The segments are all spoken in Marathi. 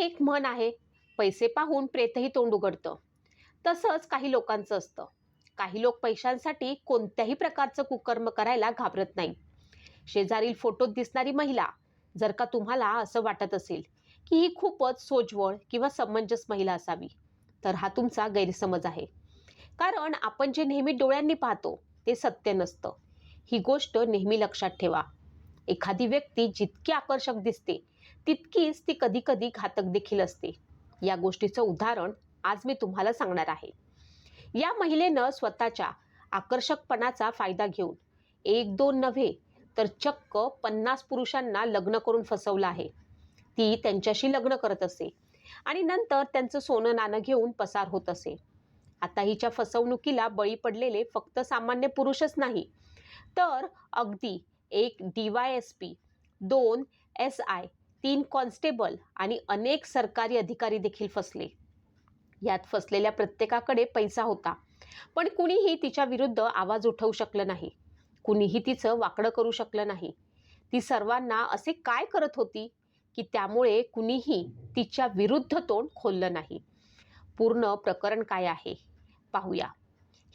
एक म्हण आहे पैसे पाहून प्रेतही तोंड उघडतं. तसंच काही लोकांचं असतं. काही लोक पैशांसाठी कोणत्याही प्रकारचं कुकर्म करायला घाबरत नाही. शेजारील फोटोत दिसणारी महिला जर का तुम्हाला असं वाटत असेल की ही खूपच सोजवळ किंवा समंजस महिला असावी तर हा तुमचा गैरसमज आहे. कारण आपण जे नेहमी डोळ्यांनी पाहतो ते सत्य नसतं. ही गोष्ट नेहमी लक्षात ठेवा. एखादी व्यक्ती जितकी आकर्षक दिसते तितकीच ती कधीकधी घातक देखील असते. या गोष्टीचं उदाहरण आज मी तुम्हाला सांगणार आहे. या महिलेनं स्वतःच्या आकर्षकपणाचा फायदा घेऊन एक दोन नव्हे तर चक्क पन्नास पुरुषांना लग्न करून फसवलं आहे. ती त्यांच्याशी लग्न करत असे आणि नंतर त्यांचं सोनं नाणं घेऊन पसार होत असे. आता हिच्या फसवणुकीला बळी पडलेले फक्त सामान्य पुरुषच नाही तर अगदी एक डी वाय एस पी दोन एस आय तीन कॉन्स्टेबल आणि अनेक सरकारी अधिकारी देखील फसले. यात फसलेल्या प्रत्येकाकडे पैसा होता पण कुणीही तिच्या विरुद्ध आवाज उठवू शकलं नाही. कुणीही तिचं वाकडं करू शकलं नाही. ती सर्वांना असे काय करत होती की त्यामुळे कुणीही तिच्या विरुद्ध तोंड खोललं नाही. पूर्ण प्रकरण काय आहे? पाहूया.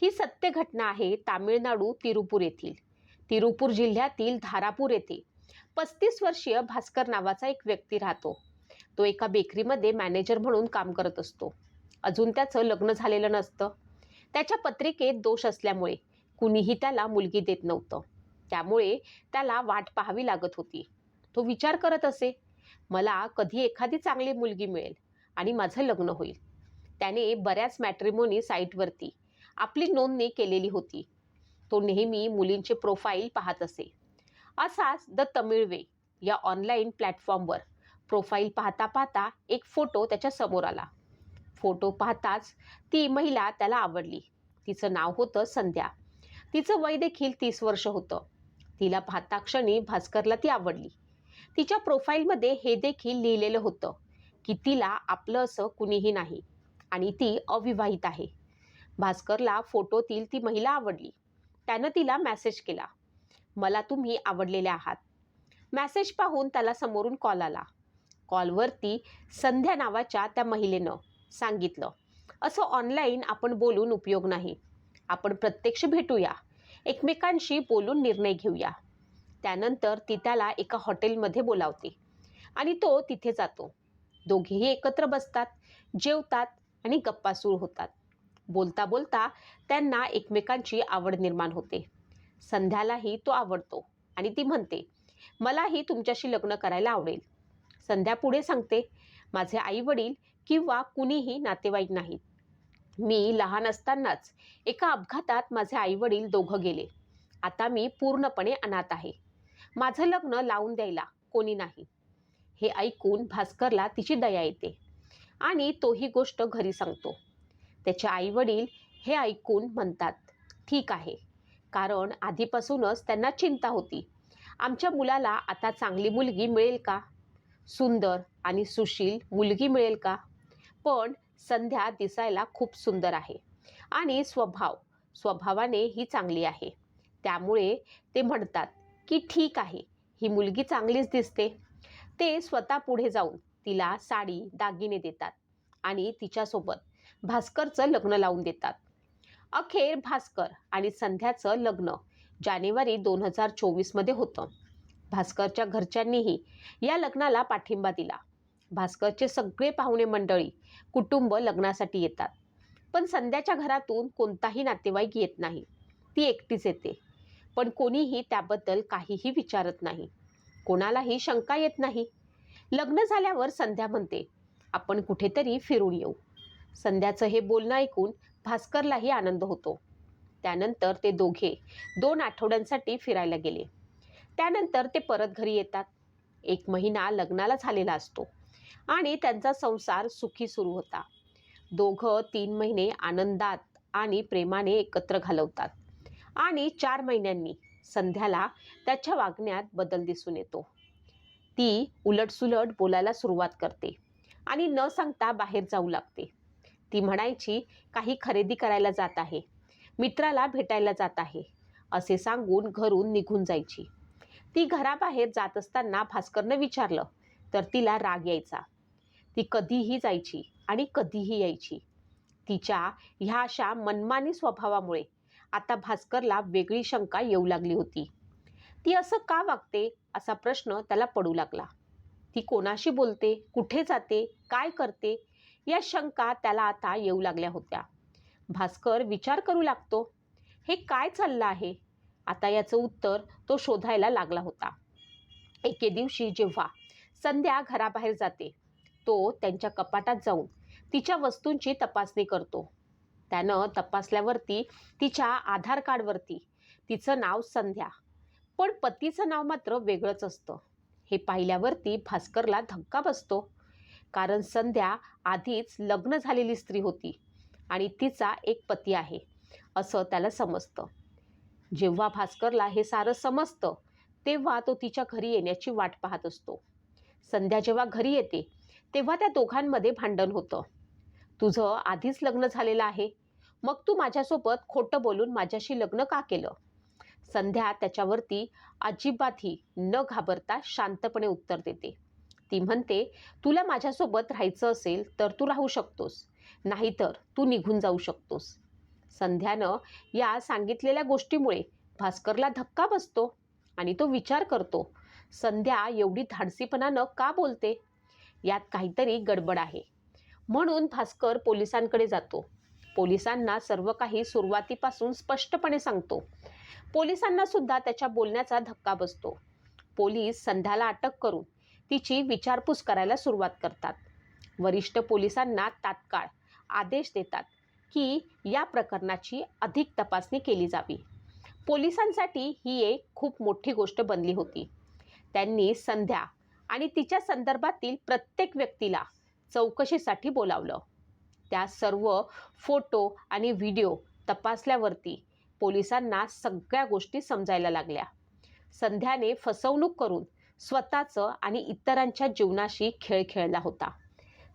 ही सत्य घटना आहे तामिळनाडू तिरुपूर येथील. तिरुपूर जिल्ह्यातील धारापूर येथे. पस्तीस वर्षीय भास्कर नावाचा एक व्यक्ती राहतो. तो एका बेकरीमध्ये मॅनेजर म्हणून काम करत असतो. अजून त्याचं लग्न झालेलं नसतं. त्याच्या पत्रिकेत दोष असल्यामुळे कुणीही त्याला मुलगी देत नव्हतं. त्यामुळे त्याला वाट पाहावी लागत होती. तो विचार करत असे मला कधी एखादी चांगली मुलगी मिळेल आणि माझं लग्न होईल त्याने बऱ्याच मॅट्रिमोनी साईटवरती आपली नोंदणी केलेली होती. तो नेहमी मुलींचे प्रोफाईल पाहत असे. असाच द तमिळ वे या ऑनलाईन प्लॅटफॉर्मवर प्रोफाईल पाहता पाहता एक फोटो त्याच्यासमोर आला. फोटो पाहताच ती महिला त्याला आवडली. तिचं नाव होतं संध्या. तिचं वय देखील तीस वर्ष होतं. तिला पाहता क्षणी भास्करला ती आवडली. तिच्या प्रोफाईलमध्ये हे देखील लिहिलेलं होतं की तिला आपलं असं कुणीही नाही आणि ती अविवाहित आहे. भास्करला फोटोतील ती महिला आवडली. त्यानं तिला मॅसेज केला. मला तुम्ही आवडलेले आहात. मॅसेज पाहून त्याला समोरून कॉल आला. कॉलवरती संध्या नावाच्या त्या महिलेनं सांगितलं असं ऑनलाईन आपण बोलून उपयोग नाही. आपण प्रत्यक्ष भेटूया. एकमेकांशी बोलून निर्णय घेऊया. त्यानंतर ती त्याला एका हॉटेलमध्ये बोलावते आणि तो तिथे जातो. दोघेही एकत्र बसतात जेवतात आणि गप्पा सुरू होतात. बोलता बोलता त्यांना एकमेकांची आवड निर्माण होते. संध्यालाही तो आवडतो आणि ती म्हणते मलाही तुमच्याशी लग्न करायला आवडेल. संध्या पुढे सांगते माझे आई वडील किंवा कुणीही नातेवाईक नाहीत. मी लहान असतानाच एका अपघातात माझे आई वडील दोघं गेले. आता मी पूर्णपणे अनाथ आहे. माझं लग्न लावून द्यायला कोणी नाही. हे ऐकून भास्करला तिची दया येते आणि तोही गोष्ट घरी सांगतो. त्याचे आई वडील हे ऐकून म्हणतात ठीक आहे. कारण आधीपासूनच त्यांना चिंता होती. आमच्या मुलाला आता चांगली मुलगी मिळेल का? सुंदर आणि सुशील मुलगी मिळेल का? पण संध्या दिसायला खूप सुंदर आहे आणि स्वभाव स्वभावाने ही चांगली आहे. त्यामुळे ते म्हणतात की ठीक आहे ही मुलगी चांगलीच दिसते. ते स्वतः पुढे जाऊन तिला साडी दागिने देतात आणि तिच्यासोबत भास्करचं लग्न लावून देतात. अखेर भास्कर आणि संध्याचं लग्न जानेवारी दोन हजार चोवीसमध्ये होतं. भास्करच्या घरच्यांनीही या लग्नाला पाठिंबा दिला. भास्करचे सगळे पाहुणे मंडळी कुटुंब लग्नासाठी येतात. पण संध्याच्या घरातून कोणताही नातेवाईक येत नाही. ती एकटीच येते. पण कोणीही त्याबद्दल काहीही विचारत नाही. कोणालाही शंका येत नाही. लग्न झाल्यावर संध्या म्हणते आपण कुठेतरी फिरून येऊ. संध्याचं हे बोलणं ऐकून भास्करलाही आनंद होतो. त्यानंतर ते दोघे दोन आठवड्यांसाठी फिरायला गेले. त्यानंतर ते परत घरी येतात. एक महिना लग्नाला झालेला असतो आणि त्यांचा संसार सुखी सुरू होता. दोघं तीन महिने आनंदात आणि प्रेमाने एकत्र घालवतात आणि चार महिन्यांनी संध्याला त्याच्या वागण्यात बदल दिसून येतो. ती उलटसुलट बोलायला सुरुवात करते आणि न सांगता बाहेर जाऊ लागते. ती म्हणायची काही खरेदी करायला जात आहे. मित्राला भेटायला जात आहे. असे सांगून घरून निघून जायची. ती घराबाहेर जात असताना भास्करनं विचारलं तर तिला राग यायचा. ती कधीही जायची आणि कधीही यायची. तिच्या ह्या अशा मनमानी स्वभावामुळे आता भास्करला वेगळी शंका येऊ लागली होती. ती असं का वागते? असा प्रश्न त्याला पडू लागला. ती कोणाशी बोलते? कुठे जाते? काय करते? या शंका त्याला आता येऊ लागल्या होत्या. भास्कर विचार करू लागतो हे काय चाललं आहे? आता याचं उत्तर तो शोधायला लागला होता. एके दिवशी जेव्हा संध्या घराबाहेर जाते तो त्यांच्या कपाटात जाऊन तिच्या वस्तूंची तपासणी करतो. त्यानं तपासल्यावरती तिच्या आधार कार्डवरती तिचं नाव संध्या पण पतीचं नाव मात्र वेगळंच असतं. हे पाहिल्यावरती भास्करला धक्का बसतो. कारण संध्या आधीच लग्न झालेली स्त्री होती आणि तिचा एक पती आहे असं त्याला समजतं. जेव्हा भास्करला हे सारं समजतं तेव्हा तो तिच्या घरी येण्याची वाट पाहत असतो. संध्या जेव्हा घरी येते तेव्हा त्या दोघांमध्ये भांडण होतं. तुझं आधीच लग्न झालेलं आहे. मग तू माझ्यासोबत खोटं बोलून माझ्याशी लग्न का केलं? संध्या त्याच्यावरती अजिबातही न घाबरता शांतपणे उत्तर देते. ती म्हणते तुला माझ्यासोबत राहायचं असेल तर तू राहू शकतोस नाहीतर तू निघून जाऊ शकतोस. संध्यानं या सांगितलेल्या गोष्टीमुळे भास्करला धक्का बसतो आणि तो विचार करतो संध्या एवढी धाडसीपणानं का बोलते? यात काहीतरी गडबड आहे. म्हणून भास्कर पोलिसांकडे जातो. पोलिसांना सर्व काही सुरुवातीपासून स्पष्टपणे सांगतो. पोलिसांना सुद्धा त्याच्या बोलण्याचा धक्का बसतो. पोलीस संध्याला अटक करून तिची विचारपूस करायला सुरुवात करतात. वरिष्ठ पोलिसांना तात्काळ आदेश देतात की या प्रकरणाची अधिक तपासणी केली जावी. पोलिसांसाठी ही एक खूप मोठी गोष्ट बनली होती. त्यांनी संध्या आणि तिच्या संदर्भातील प्रत्येक व्यक्तीला चौकशीसाठी बोलावलं. त्या सर्व फोटो आणि व्हिडिओ तपासल्यावरती पोलिसांना सगळ्या गोष्टी समजायला लागल्या. संध्याने फसवणूक करून स्वतःचं आणि इतरांच्या जीवनाशी खेळ खेळला होता.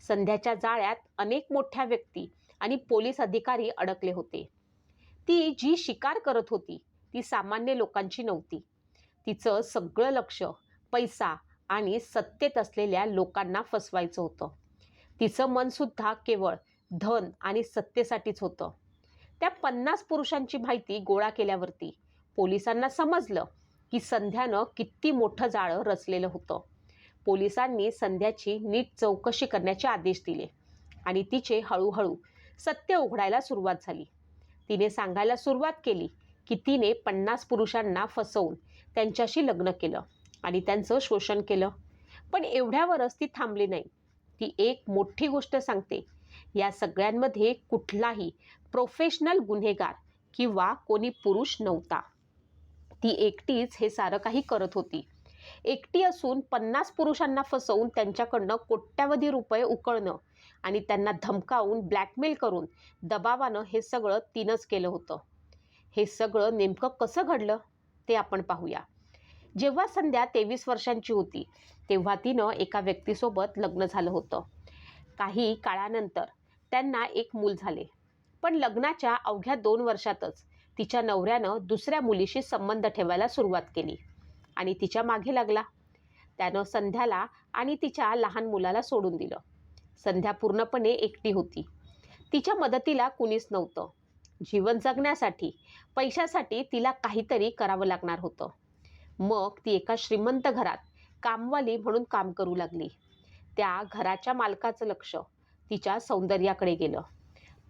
संध्याच्या जाळ्यात अनेक मोठ्या व्यक्ती आणि पोलीस अधिकारी अडकले होते. ती जी शिकार करत होती ती सामान्य लोकांची नव्हती. तिचं सगळं लक्ष पैसा आणि सत्तेत असलेल्या लोकांना फसवायचं होतं. तिचं मनसुद्धा केवळ धन आणि सत्तेसाठीच होतं. त्या पन्नास पुरुषांची माहिती गोळा केल्यावरती पोलिसांना समजलं की संध्यानं किती मोठं जाळं रचलेलं होतं. पोलिसांनी संध्याची नीट चौकशी करण्याचे आदेश दिले आणि तिचे हळूहळू सत्य उघडायला सुरुवात झाली. तिने सांगायला सुरुवात केली की तिने पन्नास पुरुषांना फसवून त्यांच्याशी लग्न केलं आणि त्यांचं शोषण केलं. पण एवढ्यावरच ती थांबली नाही. ती एक मोठी गोष्ट सांगते. या सगळ्यांमध्ये कुठलाही प्रोफेशनल गुन्हेगार किंवा कोणी पुरुष नव्हता. ती एकटीच हे सारं काही करत होती. एकटी असून पन्नास पुरुषांना फसवून त्यांच्याकडनं कोट्यावधी रुपये उकळणं आणि त्यांना धमकावून ब्लॅकमेल करून दबावानं हे सगळं तिनंच केलं होतं. हे सगळं नेमकं कसं घडलं ते आपण पाहूया. जेव्हा संध्या तेवीस वर्षांची होती तेव्हा तिनं एका व्यक्तीसोबत लग्न झालं होतं. काही काळानंतर त्यांना एक मूल झाले. पण लग्नाच्या अवघ्या दोन वर्षातच तिच्या नवऱ्यानं दुसऱ्या मुलीशी संबंध ठेवायला सुरुवात केली आणि तिच्यामागे लागला. त्यानं संध्याला आणि तिच्या लहान मुलाला सोडून दिलं. संध्या पूर्णपणे एकटी होती. तिच्या मदतीला कुणीच नव्हतं. जीवन जगण्यासाठी पैशासाठी तिला काहीतरी करावं लागणार होतं. मग ती एका श्रीमंत घरात कामवाली म्हणून काम करू लागली. त्या घराच्या मालकाचं लक्ष तिच्या सौंदर्याकडे गेलं.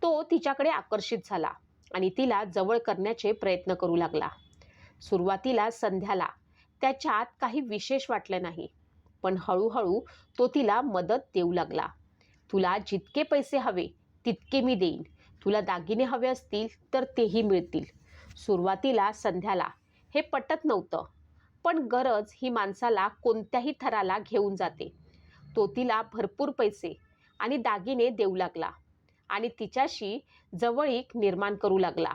तो तिच्याकडे आकर्षित झाला. आणि तिला जवळ करण्याचे प्रयत्न करू लागला. सुरुवातीला संध्याला त्याच्यात काही विशेष वाटलं नाही पण हळूहळू तो तिला मदत देऊ लागला. तुला जितके पैसे हवे तितके मी देईन. तुला दागिने हवे असतील तर तेही मिळतील. सुरुवातीला संध्याला हे पटत नव्हतं पण गरज ही माणसाला कोणत्याही थराला घेऊन जाते. तो तिला भरपूर पैसे आणि दागिने देऊ लागला. आणि तिच्याशी जवळीक निर्माण करू लागला.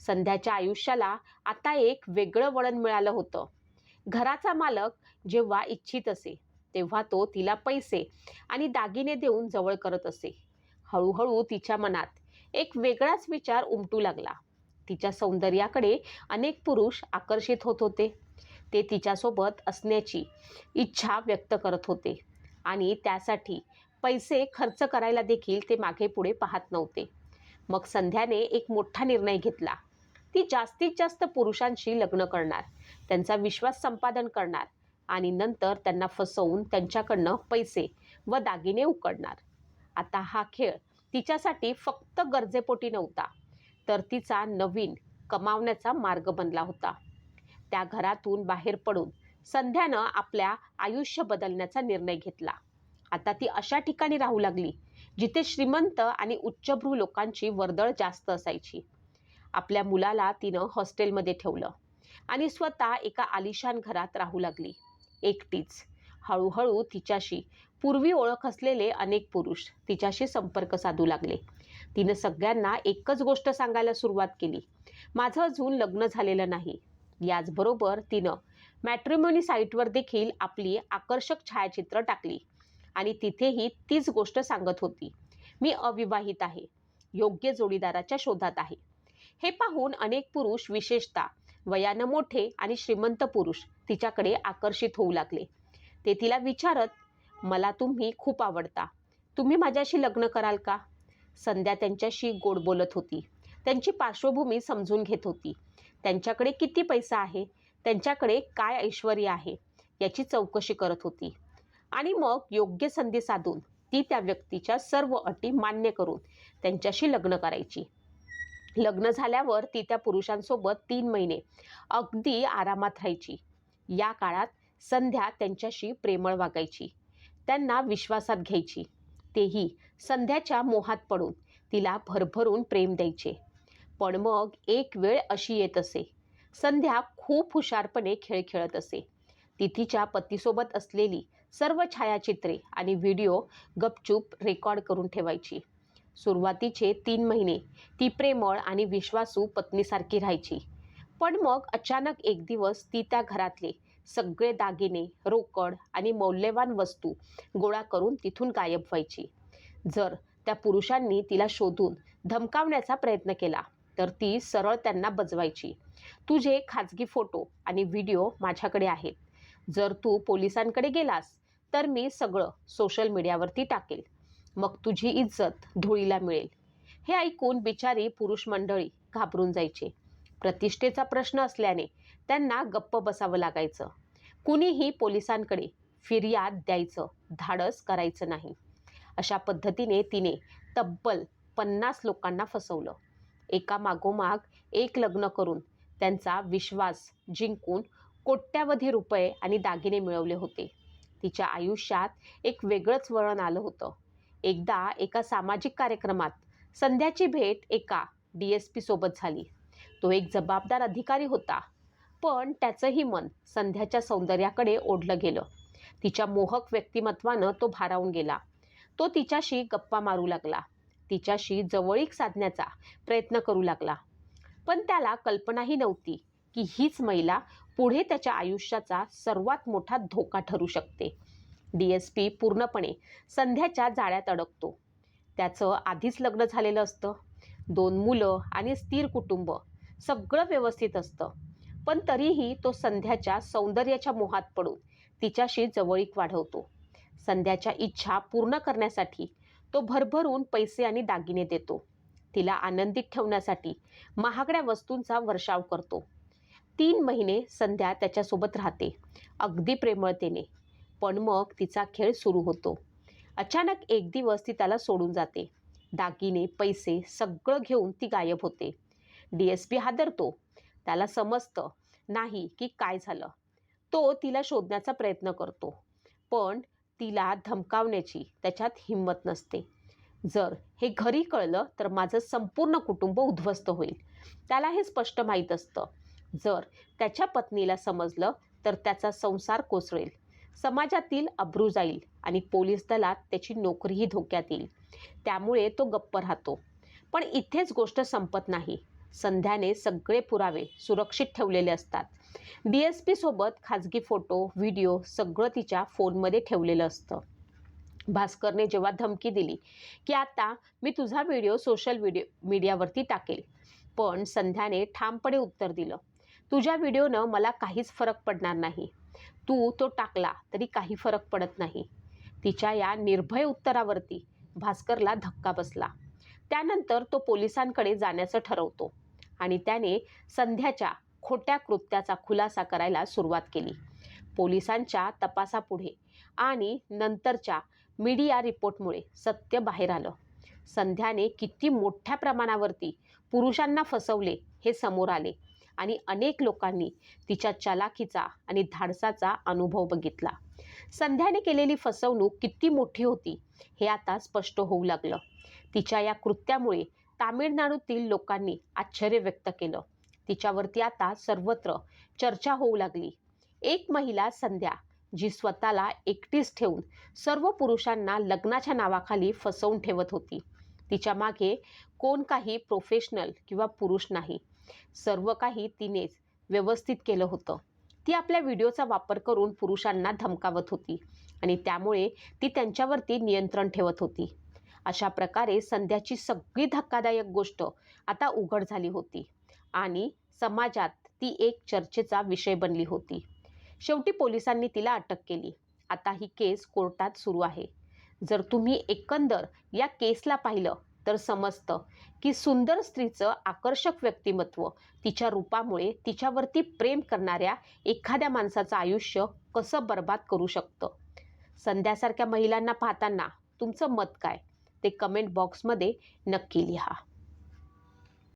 संध्याच्या आयुष्याला आता एक वेगळं वळण मिळालं होतं. घराचा मालक जेव्हा इच्छित असे तेव्हा तो तिला पैसे आणि दागिने देऊन जवळ करत असे. हळूहळू तिच्या मनात एक वेगळाच विचार उमटू लागला. तिच्या सौंदर्याकडे अनेक पुरुष आकर्षित होत होते. ते तिच्यासोबत असण्याची इच्छा व्यक्त करत होते आणि त्यासाठी पैसे खर्च करायला देखील ते मागे पुढे पाहत नव्हते. मग संध्याने एक मोठा निर्णय घेतला. ती जास्तीत जास्त पुरुषांशी लग्न करणार त्यांचा विश्वास संपादन करणार आणि नंतर त्यांना फसवून त्यांच्याकडनं पैसे व दागिने उकडणार. आता हा खेळ तिच्यासाठी फक्त गरजेपोटी नव्हता तर तिचा नवीन कमावण्याचा मार्ग बनला होता. त्या घरातून बाहेर पडून संध्यानं आपल्या आयुष्य बदलण्याचा निर्णय घेतला. आता ती अशा ठिकाणी राहू लागली जिथे श्रीमंत आणि उच्चभ्रू लोकांची वर्दळ जास्त असायची. आपल्या मुलाला तिनं हॉस्टेलमध्ये ठेवलं आणि स्वतः एका आलिशान घरात राहू लागली. एकटीच. हळूहळू तिच्याशी पूर्वी ओळख असलेले अनेक पुरुष तिच्याशी संपर्क साधू लागले. तिनं सगळ्यांना एकच गोष्ट सांगायला सुरुवात केली. माझं अजून लग्न झालेलं नाही. याचबरोबर तिनं मॅट्रिमोनी साईटवर देखील आपली आकर्षक छायाचित्र टाकली. आणि तिथेही तीच गोष्ट सांगत होती. मी अविवाहित आहे. योग्य जोडीदाराच्या शोधात आहे. हे पाहून अनेक पुरुष विशेषतः वयानं मोठे आणि श्रीमंत पुरुष तिच्याकडे आकर्षित होऊ लागले. ते तिला विचारत मला तुम्ही खूप आवडता. तुम्ही माझ्याशी लग्न कराल का? संध्या त्यांच्याशी गोड बोलत होती. त्यांची पार्श्वभूमी समजून घेत होती. त्यांच्याकडे किती पैसा आहे? त्यांच्याकडे काय ऐश्वर आहे? याची चौकशी करत होती. आणि मग योग्य संधी साधून ती त्या व्यक्तीच्या सर्व अटी मान्य करून त्यांच्याशी लग्न करायची. लग्न झाल्यावर ती त्या पुरुषांसोबत तीन महिने अगदी आरामात राहायची. या काळात संध्या त्यांच्याशी प्रेमळ वागायची. त्यांना विश्वासात घ्यायची. तेही संध्याच्या मोहात पडून तिला भरभरून प्रेम द्यायचे. पण मग एक वेळ अशी येत असे. संध्या खूप हुशारपणे खेळ खेळत असे. तिथीच्या पतीसोबत असलेली सर्व छायाचित्रे आणि व्हिडिओ गपचूप रेकॉर्ड करून ठेवायची. सुरुवातीचे तीन महिने ती प्रेमळ आणि विश्वासू पत्नीसारखी राहायची. पण मग अचानक एक दिवस ती त्या घरातले सगळे दागिने रोकड आणि मौल्यवान वस्तू गोळा करून तिथून गायब व्हायची. जर त्या पुरुषांनी तिला शोधून धमकावण्याचा प्रयत्न केला तर ती सरळ त्यांना बजवायची. तुझे खाजगी फोटो आणि व्हिडिओ माझ्याकडे आहेत. जर तू पोलिसांकडे गेलास तर मी सगळं सोशल मीडियावरती टाकेल. मग तुझी इज्जत धुळीला मिळेल. हे ऐकून बिचारी पुरुष मंडळी घाबरून जायचे. प्रतिष्ठेचा प्रश्न असल्याने त्यांना गप्प बसावं लागायचं. कुणीही पोलिसांकडे फिर्याद द्यायचं धाडस करायचं नाही. अशा पद्धतीने तिने तब्बल पन्नास लोकांना फसवलं. एका मागोमाग एक लग्न करून त्यांचा विश्वास जिंकून कोट्यावधी रुपये आणि दागिने मिळवले होते. तिच्या आयुष्यात एक वेगळंच वळण आलं होतं. एकदा एका सामाजिक कार्यक्रमात संध्याची भेट एका डी एस पी सोबत झाली. तो एक जबाबदार अधिकारी होता. पण त्याचंही मन संध्याच्या सौंदर्याकडे ओढलं गेलं. तिच्या मोहक व्यक्तिमत्वानं तो भारावून गेला. तो तिच्याशी गप्पा मारू लागला. तिच्याशी जवळीक साधण्याचा प्रयत्न करू लागला. पण त्याला कल्पनाही नव्हती की हीच महिला पुढे त्याच्या आयुष्याचा सर्वात मोठा धोका ठरू शकते. डी एस पी पूर्णपणे संध्याच्या जाळ्यात अडकतो. त्याचं आधीच लग्न झालेलं असतं. दोन मुलं आणि स्थिर कुटुंब सगळं व्यवस्थित असतं. पण तरीही तो संध्याच्या सौंदर्याच्या मोहात पडून तिच्याशी जवळीक वाढवतो. संध्याच्या इच्छा पूर्ण करण्यासाठी तो भरभरून पैसे आणि दागिने देतो. तिला आनंदित ठेवण्यासाठी महागड्या वस्तूंचा वर्षाव करतो. तीन महिने संध्या त्याच्यासोबत राहते अगदी प्रेमळतेने. पण मग तिचा खेळ सुरू होतो. अचानक एक दिवस ती त्याला सोडून जाते. दागिने पैसे सगळं घेऊन ती गायब होते. डी एस पी हादरतो. त्याला समजतं नाही की काय झालं. तो तिला शोधण्याचा प्रयत्न करतो. पण तिला धमकावण्याची त्याच्यात हिंमत नसते. जर हे घरी कळलं तर माझं संपूर्ण कुटुंब उद्ध्वस्त होईल. त्याला हे स्पष्ट माहीत असतं. जर त्याच्या पत्नीला समजलं तर त्याचा संसार कोसळेल. समाजातील अब्रू जाईल आणि पोलीस दलात त्याची नोकरीही धोक्यात येईल. त्यामुळे तो गप्प राहतो. पण इथेच गोष्ट संपत नाही. संध्याने सगळे पुरावे सुरक्षित ठेवलेले असतात. डी एस पी सोबत खाजगी फोटो व्हिडिओ सगळं तिच्या फोनमध्ये ठेवलेलं असतं. भास्करने जेव्हा धमकी दिली की आता मी तुझा व्हिडिओ सोशल व्हिडिओ मीडियावरती टाकेल. पण संध्याने ठामपणे उत्तर दिलं. तुझ्या व्हिडिओनं मला काहीच फरक पडणार नाही. तू तो टाकला तरी काही फरक पडत नाही. तिच्या या निर्भय उत्तरावरती भास्करला धक्का बसला. त्यानंतर तो पोलिसांकडे जाण्याचं ठरवतो आणि त्याने संध्याच्या खोट्या कृत्याचा खुलासा करायला सुरुवात केली. पोलिसांच्या तपासापुढे आणि नंतरच्या मीडिया रिपोर्टमुळे सत्य बाहेर आलं. संध्याने किती मोठ्या प्रमाणावरती पुरुषांना फसवले हे समोर आले. आणि अनेक लोकांनी तिच्या चलाखीचा आणि धाडसाचा अनुभव बघितला. संध्याने केलेली फसवणूक किती मोठी होती हे आता स्पष्ट होऊ लागलं. तिच्या या कृत्यामुळे तामिळनाडूतील लोकांनी आश्चर्य व्यक्त केलं. तिच्यावरती आता सर्वत्र चर्चा होऊ लागली. एक महिला संध्या जी स्वतःला एकटीच ठेवून सर्व पुरुषांना लग्नाच्या नावाखाली फसवून ठेवत होती. तिच्यामागे कोण काही प्रोफेशनल किंवा पुरुष नाही. सर्व काही तिनेच व्यवस्थित केलं होतं. ती आपल्या व्हिडिओचा वापर करून पुरुषांना धमकावत होती आणि त्यामुळे ती त्यांच्यावरती नियंत्रण ठेवत होती. अशा प्रकारे संध्याची सगळी धक्कादायक गोष्ट आता उघड झाली होती आणि समाजात ती एक चर्चेचा विषय बनली होती. शेवटी पोलिसांनी तिला अटक केली. आता ही केस कोर्टात सुरू आहे. जर तुम्ही एकंदर या केसला पाहिलं तर समजतं की सुंदर स्त्रीचं आकर्षक व्यक्तिमत्व तिच्या रूपामुळे तिच्यावरती प्रेम करणाऱ्या एखाद्या माणसाचं आयुष्य कसं बर्बाद करू शकतं? संध्यासारख्या महिलांना पाहताना तुमचं मत काय? ते कमेंट बॉक्समध्ये नक्की लिहा.